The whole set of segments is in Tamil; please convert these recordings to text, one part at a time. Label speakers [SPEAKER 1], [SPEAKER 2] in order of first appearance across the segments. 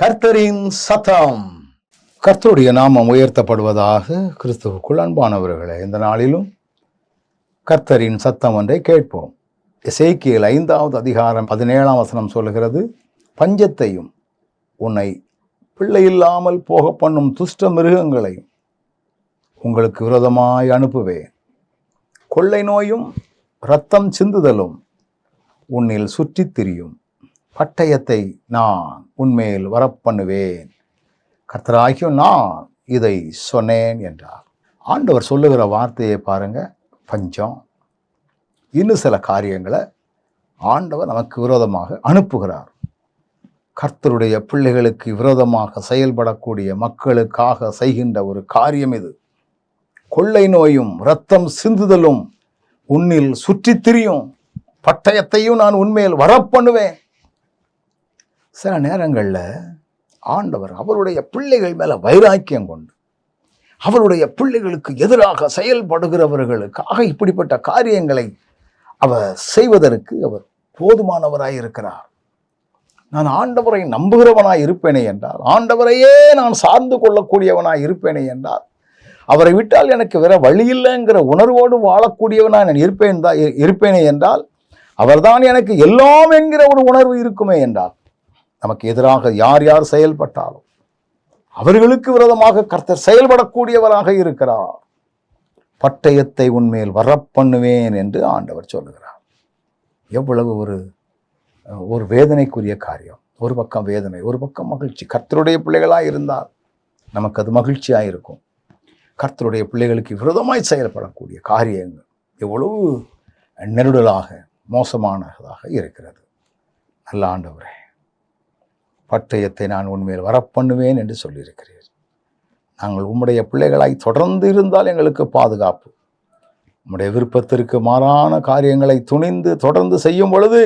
[SPEAKER 1] கர்த்தரின் சத்தம். கர்த்தருடைய நாமம் உயர்த்தப்படுவதாக கிறிஸ்துவுக்குள் அன்பானவர்களே இந்த நாளிலும் கர்த்தரின் சத்தம் ஒன்றை கேட்போம். இசைக்கியல் ஐந்தாவது அதிகாரம் பதினேழாம் வசனம் சொல்கிறது பஞ்சத்தையும் உன்னை பிள்ளை இல்லாமல் போக பண்ணும் துஷ்ட மிருகங்களையும் உங்களுக்கு விரோதமாய் அனுப்புவேன். கொள்ளை நோயும் இரத்தம் சிந்துதலும் உன்னில் சுற்றித் திரியும். பட்டயத்தை நான் உன்மேல் வரப்பண்ணுவேன். கர்த்தராகியும் நான் இதை சொன்னேன் என்றார். ஆண்டவர் சொல்லுகிற வார்த்தையை பாருங்க பஞ்சம். இன்னும் சில காரியங்களை ஆண்டவர் நமக்கு விரோதமாக அனுப்புகிறார். கர்த்தருடைய பிள்ளைகளுக்கு விரோதமாக செயல்படக்கூடிய மக்களுக்காக செய்கின்ற ஒரு காரியம் இது. கொள்ளை நோயும் இரத்தம் சிந்துதலும் உன்னில் சுற்றித் திரியும். பட்டயத்தையும் நான் உண்மையில் வரப்பண்ணுவேன். சில நேரங்களில் ஆண்டவர் அவருடைய பிள்ளைகள் மேலே வைராக்கியம் கொண்டு அவருடைய பிள்ளைகளுக்கு எதிராக செயல்படுகிறவர்களுக்காக இப்படிப்பட்ட காரியங்களை அவர் செய்வதற்கு அவர் போதுமானவராய் இருக்கிறார். நான் ஆண்டவரை நம்புகிறவனாய் இருப்பேனே என்றால் ஆண்டவரையே நான் சார்ந்து கொள்ளக்கூடியவனாய் இருப்பேனே என்றால் அவரை விட்டால் எனக்கு வேற வழி இல்லைங்கிற உணர்வோடு வாழக்கூடியவனாக நான் இருப்பேன் தான் இருப்பேனே என்றால் அவர்தான் எனக்கு எல்லாம் என்கிற ஒரு உணர்வு இருக்குமே என்றால் நமக்கு எதிராக யார் யார் செயல்பட்டாலும் அவர்களுக்கு விரோதமாக கர்த்தர் செயல்படக்கூடியவராக இருக்கிறார். பட்டயத்தை உன்மேல் வரப்பண்ணுவேன் என்று ஆண்டவர் சொல்லுகிறார். எவ்வளவு ஒரு ஒரு வேதனைக்குரிய காரியம். ஒரு பக்கம் வேதனை ஒரு பக்கம் மகிழ்ச்சி. கர்த்தருடைய பிள்ளைகளாக இருந்தால் நமக்கு அது மகிழ்ச்சியாக இருக்கும். கர்த்தருடைய பிள்ளைகளுக்கு விரோதமாய் செயல்படக்கூடிய காரியங்கள் எவ்வளவு நெருடலாக மோசமானதாக இருக்கிறது. நல்ல ஆண்டவரே. பட்டயத்தை நான் உண்மையில் வரப்பண்ணுவேன் என்று சொல்லியிருக்கிறீர். நாங்கள் உம்முடைய பிள்ளைகளாய் தொடர்ந்து இருந்தால் எங்களுக்கு பாதுகாப்பு. உம்முடைய விருப்பத்திற்கு மாறான காரியங்களை துணிந்து தொடர்ந்து செய்யும் பொழுது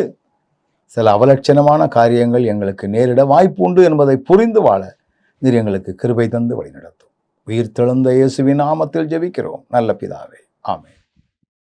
[SPEAKER 1] சில அவலட்சணமான காரியங்கள் எங்களுக்கு நேரிட வாய்ப்பு உண்டு என்பதை புரிந்து வாழ நீர் எங்களுக்கு கிருபை தந்து வழிநடத்தும். உயிர் தெழுந்த இயேசுவின் நாமத்தில் ஜெபிக்கிறோம். நல்ல பிதாவே. ஆமே